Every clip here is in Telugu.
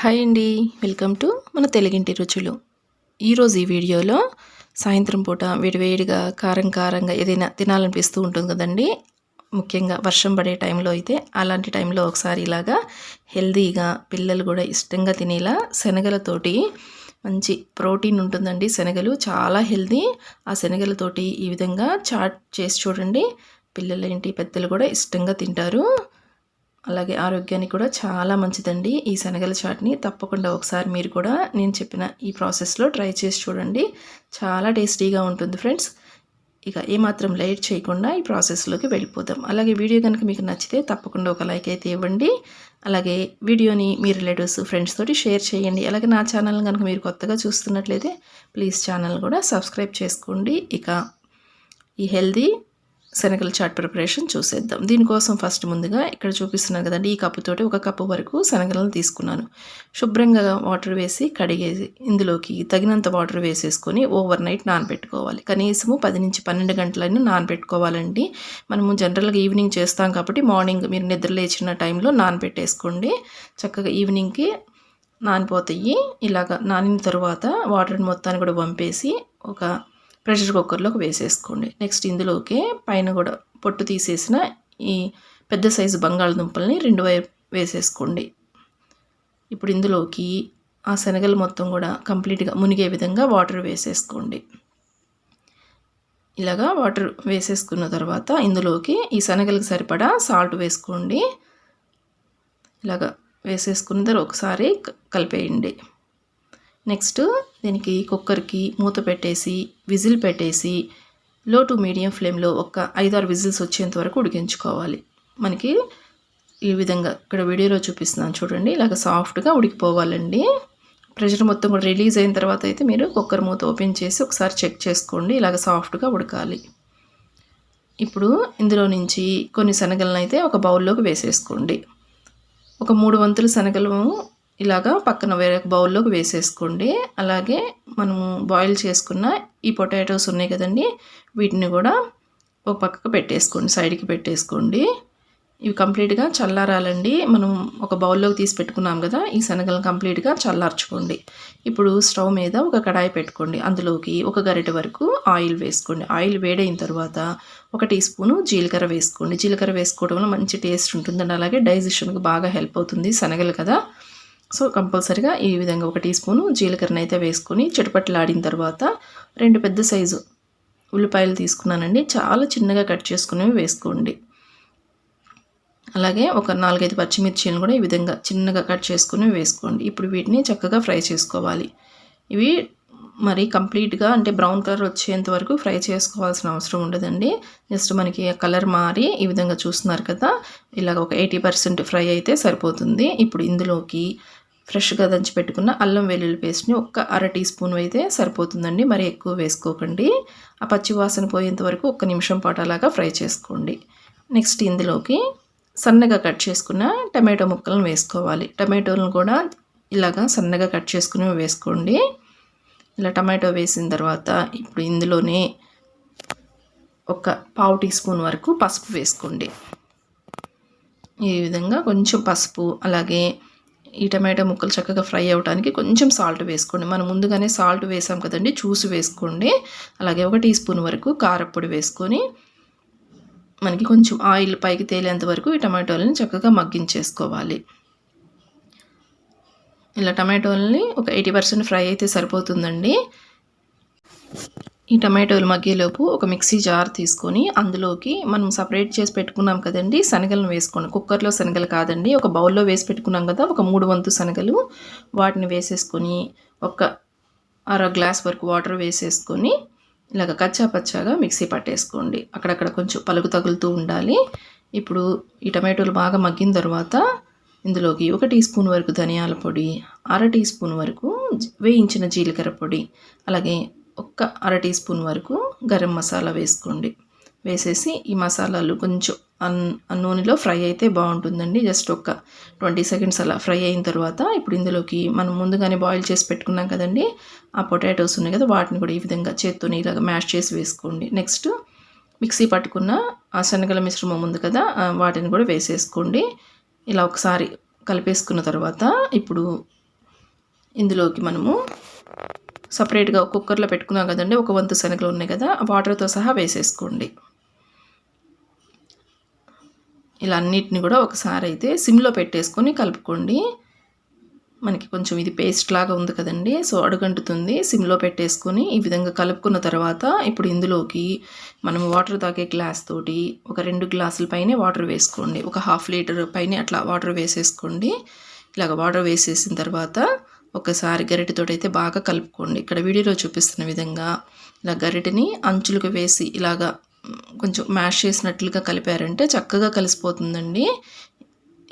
హాయ్ అండి. వెల్కమ్ టు మన తెలుగింటి రుచులు. ఈరోజు ఈ వీడియోలో సాయంత్రం పూట వేడివేడిగా కారం కారంగా ఏదైనా తినాలనిపిస్తూ ఉంటుంది కదండి. ముఖ్యంగా వర్షం పడే టైంలో అయితే అలాంటి టైంలో ఒకసారి ఇలాగా హెల్దీగా పిల్లలు కూడా ఇష్టంగా తినేలా శనగలతోటి మంచి ప్రోటీన్ ఉంటుందండి శనగలు. చాలా హెల్దీ. ఆ శనగలతోటి ఈ విధంగా చాట్ చేసి చూడండి. పిల్లలు ఏంటి పెద్దలు కూడా ఇష్టంగా తింటారు. అలాగే ఆరోగ్యానికి కూడా చాలా మంచిదండి ఈ శనగల చాట్ని. తప్పకుండా ఒకసారి మీరు కూడా నేను చెప్పిన ఈ ప్రాసెస్లో ట్రై చేసి చూడండి. చాలా టేస్టీగా ఉంటుంది ఫ్రెండ్స్. ఇక ఏమాత్రం లైట్ చేయకుండా ఈ ప్రాసెస్లోకి వెళ్ళిపోదాం. అలాగే వీడియో కనుక మీకు నచ్చితే తప్పకుండా ఒక లైక్ అయితే ఇవ్వండి. అలాగే వీడియోని మీ రిలేటివ్స్ ఫ్రెండ్స్ తోటి షేర్ చేయండి. అలాగే నా ఛానల్ కనుక మీరు కొత్తగా చూస్తున్నట్లయితే ప్లీజ్ ఛానల్ కూడా సబ్స్క్రైబ్ చేసుకోండి. ఇక ఈ హెల్దీ శనగల చాట్ ప్రిపరేషన్ చూసేద్దాం. దీనికోసం ఫస్ట్ ముందుగా ఇక్కడ చూపిస్తున్నాను కదండి ఈ కప్పుతోటి ఒక కప్పు వరకు శనగలను తీసుకున్నాను. శుభ్రంగా వాటర్ వేసి కడిగేసి ఇందులోకి తగినంత వాటర్ వేసేసుకొని ఓవర్ నైట్ నానబెట్టుకోవాలి. కనీసము పది నుంచి పన్నెండు గంటలైనా నానబెట్టుకోవాలండి. మనము జనరల్గా ఈవినింగ్ చేస్తాం కాబట్టి మార్నింగ్ మీరు నిద్ర లేచిన టైంలో నానబెట్టేసుకోండి. చక్కగా ఈవినింగ్కి నానిపోతాయి. ఇలాగ నానిన తర్వాత వాటర్ని మొత్తాన్ని కూడా పంపేసి ఒక ప్రెషర్ కుక్కర్లోకి వేసేసుకోండి. నెక్స్ట్ ఇందులోకి పైన కూడా పొట్టు తీసేసిన ఈ పెద్ద సైజు బంగాళదుంపల్ని రెండు వైపు వేసేసుకోండి. ఇప్పుడు ఇందులోకి ఆ శనగలు మొత్తం కూడా కంప్లీట్గా మునిగే విధంగా వాటర్ వేసేసుకోండి. ఇలాగా వాటర్ వేసేసుకున్న తర్వాత ఇందులోకి ఈ శనగలకు సరిపడా సాల్ట్ వేసుకోండి. ఇలాగా వేసేసుకున్న తర్వాత ఒకసారి కలిపేయండి. నెక్స్ట్ దీనికి కుక్కర్కి మూత పెట్టేసి విజిల్ పెట్టేసి లో టు మీడియం ఫ్లేమ్లో ఒక ఐదారు విజిల్స్ వచ్చేంత వరకు ఉడికించుకోవాలి. మనకి ఈ విధంగా ఇక్కడ వీడియోలో చూపిస్తున్నాను చూడండి. ఇలాగ సాఫ్ట్గా ఉడికిపోవాలండి. ప్రెషర్ మొత్తం కూడా రిలీజ్ అయిన తర్వాత అయితే మీరు కుక్కర్ మూత ఓపెన్ చేసి ఒకసారి చెక్ చేసుకోండి. ఇలాగ సాఫ్ట్గా ఉడకాలి. ఇప్పుడు ఇందులో నుంచి కొన్ని శనగలను అయితే ఒక బౌల్లోకి వేసేసుకోండి. ఒక మూడు వంతుల శనగలు ఇలాగా పక్కన వేరే బౌల్లోకి వేసేసుకోండి. అలాగే మనము బాయిల్ చేసుకున్న ఈ పొటాటోస్ ఉన్నాయి కదండి వీటిని కూడా ఒక పక్కకు పెట్టేసుకోండి సైడ్కి పెట్టేసుకోండి. ఇవి కంప్లీట్గా చల్లారాలండి. మనం ఒక బౌల్లోకి తీసి పెట్టుకున్నాం కదా ఈ శనగలను కంప్లీట్గా చల్లార్చుకోండి. ఇప్పుడు స్టవ్ మీద ఒక కడాయి పెట్టుకోండి. అందులోకి ఒక గరిటె వరకు ఆయిల్ వేసుకోండి. ఆయిల్ వేడైన తర్వాత ఒక టీ స్పూను జీలకర్ర వేసుకోండి. జీలకర్ర వేసుకోవడం వల్ల మంచి టేస్ట్ ఉంటుందండి. అలాగే డైజెషన్కి బాగా హెల్ప్ అవుతుంది శనగలు కదా. సో కంపల్సరిగా ఈ విధంగా ఒక టీ స్పూను జీలకర్రని అయితే వేసుకొని చిటపట్లాడిన తర్వాత రెండు పెద్ద సైజు ఉల్లిపాయలు తీసుకున్నానండి. చాలా చిన్నగా కట్ చేసుకునేవి వేసుకోండి. అలాగే ఒక నాలుగైదు పచ్చిమిర్చీలను కూడా ఈ విధంగా చిన్నగా కట్ చేసుకుని వేసుకోండి. ఇప్పుడు వీటిని చక్కగా ఫ్రై చేసుకోవాలి. ఇవి మరి కంప్లీట్గా అంటే బ్రౌన్ కలర్ వచ్చేంత వరకు ఫ్రై చేసుకోవాల్సిన అవసరం ఉండదండి. జస్ట్ మనకి కలర్ మారి ఈ విధంగా చూస్తున్నారు కదా ఇలాగ ఒక ఎయిటీ పర్సెంట్ ఫ్రై అయితే సరిపోతుంది. ఇప్పుడు ఇందులోకి ఫ్రెష్గా దంచి పెట్టుకున్న అల్లం వెల్లుల్లి పేస్ట్ని ఒక్క అర టీ స్పూన్ అయితే సరిపోతుందండి. మరి ఎక్కువ వేసుకోకండి. ఆ పచ్చి వాసన పోయేంత వరకు ఒక్క నిమిషం పాటు అలాగా ఫ్రై చేసుకోండి. నెక్స్ట్ ఇందులోకి సన్నగా కట్ చేసుకున్న టమాటో ముక్కలను వేసుకోవాలి. టమాటోలను కూడా ఇలాగా సన్నగా కట్ చేసుకుని వేసుకోండి. ఇలా టమాటో వేసిన తర్వాత ఇప్పుడు ఇందులోనే ఒక పావు టీ స్పూన్ వరకు పసుపు వేసుకోండి. ఈ విధంగా కొంచెం పసుపు అలాగే ఈ టమాటో ముక్కలు చక్కగా ఫ్రై అవడానికి కొంచెం సాల్ట్ వేసుకోండి. మనం ముందుగానే సాల్ట్ వేసాం కదండి చూసి వేసుకోండి. అలాగే ఒక టీ స్పూన్ వరకు కారప్పొడి వేసుకొని మనకి కొంచెం ఆయిల్ పైకి తేలేంత వరకు ఈ టమాటోలని చక్కగా మగ్గించేసుకోవాలి. ఇలా టమాటోలని ఒక ఎయిటీ పర్సెంట్ ఫ్రై అయితే సరిపోతుందండి. ఈ టమాటోలు మగ్గేలోపు ఒక మిక్సీ జార్ తీసుకొని అందులోకి మనం సపరేట్ చేసి పెట్టుకున్నాం కదండి శనగలను వేసుకోండి. కుక్కర్లో శనగలు కాదండి ఒక బౌల్లో వేసి పెట్టుకున్నాం కదా ఒక మూడు వంతు శనగలు వాటిని వేసేసుకొని ఒక అర గ్లాస్ వరకు వాటర్ వేసేసుకొని ఇలాగ కచ్చా పచ్చాగా మిక్సీ పట్టేసుకోండి. అక్కడక్కడ కొంచెం పలుకు తగులుతూ ఉండాలి. ఇప్పుడు ఈ టమాటోలు బాగా మగ్గిన తర్వాత ఇందులోకి ఒక టీ స్పూన్ వరకు ధనియాల పొడి అర టీ స్పూన్ వరకు వేయించిన జీలకర్ర పొడి అలాగే ఒక్క అర టీ స్పూన్ వరకు గరం మసాలా వేసుకోండి. వేసేసి ఈ మసాలాలు కొంచెం అన్ నూనెలో ఫ్రై అయితే బాగుంటుందండి. జస్ట్ ఒక ట్వంటీ సెకండ్స్ అలా ఫ్రై అయిన తర్వాత ఇప్పుడు ఇందులోకి మనం ముందుగానే బాయిల్ చేసి పెట్టుకున్నాం కదండి ఆ పొటాటోస్ ఉన్నాయి కదా వాటిని కూడా ఈ విధంగా చేత్తో ఇలాగ మ్యాష్ చేసి వేసుకోండి. నెక్స్ట్ మిక్సీ పట్టుకున్న ఆ శనగల మిశ్రమం ఉంది కదా వాటిని కూడా వేసేసుకోండి. ఇలా ఒకసారి కలిపేసుకున్న తర్వాత ఇప్పుడు ఇందులోకి మనము సపరేట్గా కుక్కర్లో పెట్టుకున్నాం కదండి ఒక వంతు శనగలు ఉన్నాయి కదా ఆ వాటర్తో సహా వేసేసుకోండి. ఇలా అన్నిటిని కూడా ఒకసారి అయితే సిమ్లో పెట్టేసుకొని కలుపుకోండి. మనకి కొంచెం ఇది పేస్ట్ లాగా ఉంది కదండి. సో అడుగంటుతుంది. సిమ్లో పెట్టేసుకొని ఈ విధంగా కలుపుకున్న తర్వాత ఇప్పుడు ఇందులోకి మనం వాటర్ తాగే గ్లాస్ తోటి ఒక రెండు గ్లాసుల పైనే వాటర్ వేసుకోండి. ఒక హాఫ్ లీటర్ పైన అట్లా వాటర్ వేసేసుకోండి. ఇలాగ వాటర్ వేసేసిన తర్వాత ఒకసారి గరిటెతోటి అయితే బాగా కలుపుకోండి. ఇక్కడ వీడియోలో చూపిస్తున్న విధంగా ఇలా గరిటెని అంచులకు వేసి ఇలాగా కొంచెం మ్యాష్ చేసినట్లుగా కలిపారంటే చక్కగా కలిసిపోతుందండి.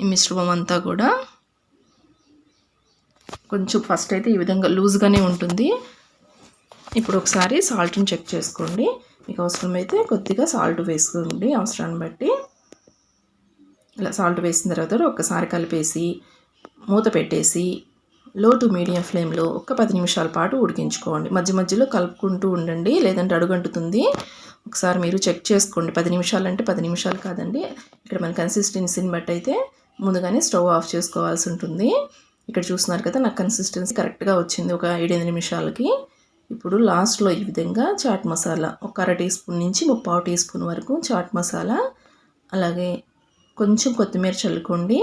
ఈ మిశ్రమం అంతా కూడా. కొంచెం ఫస్ట్ అయితే ఈ విధంగా లూజ్గానే ఉంటుంది. ఇప్పుడు ఒకసారి సాల్ట్ని చెక్ చేసుకోండి. మీకు అవసరమైతే కొద్దిగా సాల్ట్ వేసుకోండి అవసరాన్ని బట్టి. ఇలా సాల్ట్ వేసిన తర్వాత ఒక్కసారి కలిపేసి మూత పెట్టేసి లో టు మీడియం ఫ్లేమ్లో ఒక పది నిమిషాల పాటు ఉడికించుకోండి. మధ్య మధ్యలో కలుపుకుంటూ ఉండండి లేదంటే అడుగంటుతుంది. ఒకసారి మీరు చెక్ చేసుకోండి. పది నిమిషాలు అంటే పది నిమిషాలు కాదండి. ఇక్కడ మన కన్సిస్టెన్సీని బట్టి అయితే ముందుగానే స్టవ్ ఆఫ్ చేసుకోవాల్సి ఉంటుంది. ఇక్కడ చూస్తున్నారు కదా నాకు కన్సిస్టెన్సీ కరెక్ట్గా వచ్చింది ఒక ఏడెనిమిది నిమిషాలకి. ఇప్పుడు లాస్ట్లో ఈ విధంగా చాట్ మసాలా ఒక అర టీ స్పూన్ నుంచి ముప్పావు టీ స్పూన్ వరకు చాట్ మసాలా. అలాగే కొంచెం కొత్తిమీర చల్లుకోండి.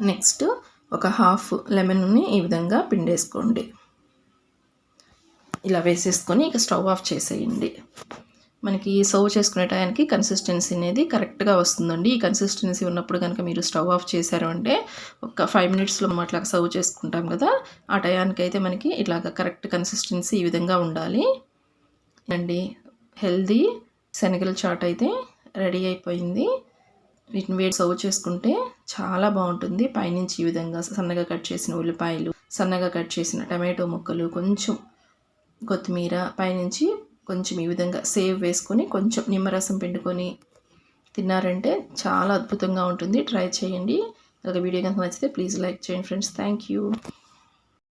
నెక్స్ట్ ఒక హాఫ్ లెమన్ని ఈ విధంగా పిండేసుకోండి. ఇలా వేసేసుకొని ఇక స్టవ్ ఆఫ్ చేసేయండి. మనకి సర్వ్ చేసుకునే టయానికి కన్సిస్టెన్సీ అనేది కరెక్ట్గా వస్తుందండి. ఈ కన్సిస్టెన్సీ ఉన్నప్పుడు కనుక మీరు స్టవ్ ఆఫ్ చేశారు అంటే ఒక ఫైవ్ మినిట్స్లో అట్లా సర్వ్ చేసుకుంటాం కదా ఆ టయానికి అయితే మనకి ఇట్లాగ కరెక్ట్ కన్సిస్టెన్సీ ఈ విధంగా ఉండాలి. అండి హెల్దీ శనగల చాట్ అయితే రెడీ అయిపోయింది. వీటిని వేడి సర్వ్ చేసుకుంటే చాలా బాగుంటుంది. పైనుంచి ఈ విధంగా సన్నగా కట్ చేసిన ఉల్లిపాయలు సన్నగా కట్ చేసిన టమాటో ముక్కలు కొంచెం కొత్తిమీర పైనుంచి కొంచెం ఈ విధంగా సేవ్ వేసుకొని కొంచెం నిమ్మరసం పిండుకొని తిన్నారంటే చాలా అద్భుతంగా ఉంటుంది. ట్రై చేయండి. అలాగే వీడియో కనుక నచ్చితే ప్లీజ్ లైక్ చేయండి ఫ్రెండ్స్. Thank you.